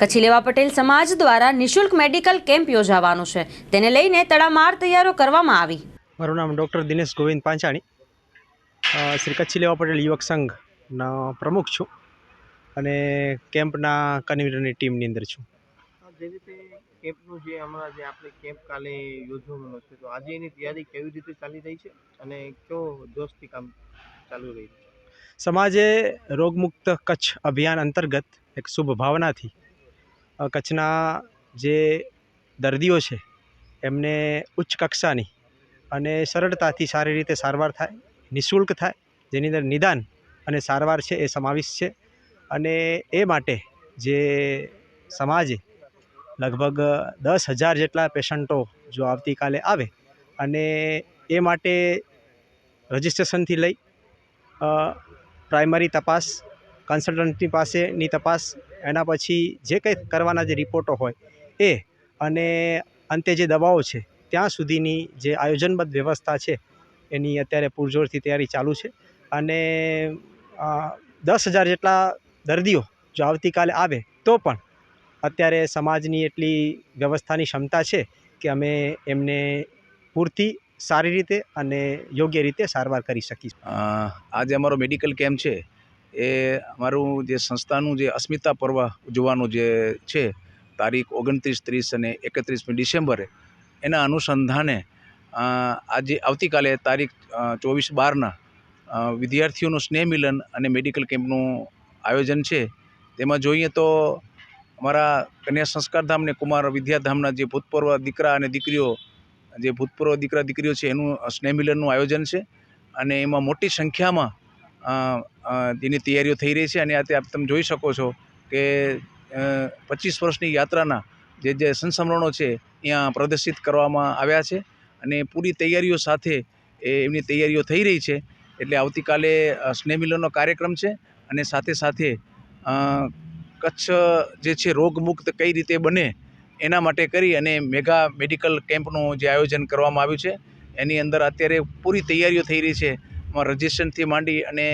કચ્છી લેવા પટેલ સમાજ દ્વારા નિશુલ્ક મેડિકલ કેમ્પ યોજાવાનો છે. તેને લઈને તડામાર તૈયારો કરવામાં આવી. મારું નામ ડૉક્ટર દિનેશ ગોવિંદ પાંચાણી. શ્રી કચ્છી લેવા પટેલ યુવક સંઘના પ્રમુખ છું અને કેમ્પના કન્વીનરની ટીમની અંદર છું. જે રીતે કેમ્પનું જે હમણાં જે આપણે કેમ્પ કાલે યોજવાનો છે તો આજે એની તૈયારી કેવી રીતે ચાલી રહી છે અને કયો જોશથી કામ ચાલુ રહી છે? સમાજે રોગમુક્ત કચ્છ અભિયાન અંતર્ગત એક શુભ ભાવનાથી કચ્છના જે દર્દીઓ છે, એમને ઉચ્ચ કક્ષાની અને સરળતાથી સારી રીતે સારવાર થાય, નિઃશુલ્ક થાય, જેની અંદર નિદાન અને સારવાર છે એ સમાવિષ્ટ છે. અને એ માટે જે સમાજે લગભગ દસ હજાર જેટલા પેશન્ટો જો આવતીકાલે આવે અને એ માટે રજિસ્ટ્રેશનથી લઈ પ્રાઇમરી તપાસ કન્સલ્ટન્ટની પાસેની તપાસ, એના પછી જે કંઈ કરવાના જે રિપોર્ટો હોય એ અને અંતે જે દવાઓ છે, ત્યાં સુધીની જે આયોજનબદ્ધ વ્યવસ્થા છે, એની અત્યારે પૂરજોરથી તૈયારી ચાલુ છે. અને દસ હજાર જેટલા દર્દીઓ જો આવતીકાલે આવે, તો પણ અત્યારે સમાજની એટલી વ્યવસ્થાની ક્ષમતા છે કે અમે એમને પૂરતી સારી રીતે અને યોગ્ય રીતે સારવાર કરી શકીશું. આજે અમારો મેડિકલ કેમ્પ છે. એ અમારું જે સંસ્થાનું જે અસ્મિતા પર્વ ઉજવવાનું જે છે, તારીખ ઓગણત્રીસ, ત્રીસ અને એકત્રીસમી ડિસેમ્બરે, એના અનુસંધાને આજે આવતીકાલે તારીખ ચોવીસ બારના વિદ્યાર્થીઓનું સ્નેહ મિલન અને મેડિકલ કેમ્પનું આયોજન છે. તેમાં જોઈએ તો અમારા કન્યા સંસ્કારધામ ને કુમાર વિદ્યાધામના જે ભૂતપૂર્વ દીકરા અને દીકરીઓ, જે ભૂતપૂર્વ દીકરા, દીકરીઓ છે, એનું સ્નેહ મિલનનું આયોજન છે. અને એમાં મોટી સંખ્યામાં અ, તૈયારીઓ થઈ રહી છે અને આ તમે જોઈ શકો છો કે પચીસ વર્ષની યાત્રાના જે જે સંસ્મરણો છે ત્યાં પ્રદર્શિત કરવામાં આવ્યા છે અને પૂરી તૈયારીઓ સાથે એમની તૈયારીઓ થઈ રહી છે. એટલે આવતીકાલે સ્નેહમિલનનો કાર્યક્રમ છે અને સાથે સાથે કચ્છ જે છે રોગમુક્ત કઈ રીતે બને એના માટે કરી અને મેગા મેડિકલ કેમ્પનું જે આયોજન કરવામાં આવ્યું છે. એની અંદર અત્યારે પૂરી તૈયારીઓ થઈ રહી છે રજિસ્ટ્રેશનથી માંડી અને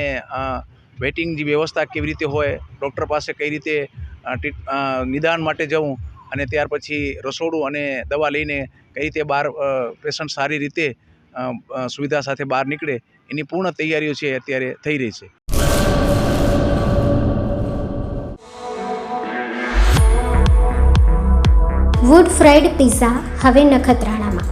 વેટિંગ વ્યવસ્થા કેવી રીતે હોય, ડૉક્ટર પાસે કઈ રીતે નિદાન માટે જવું અને ત્યાર પછી રસોડું અને દવા લઈને કઈ રીતે બહાર પેશન્ટ સારી રીતે સુવિધા સાથે બહાર નીકળે, એની પૂર્ણ તૈયારીઓ છે અત્યારે થઈ રહી છે. વુડ ફ્રાઈડ પિઝા હવે નખત્રાણામાં.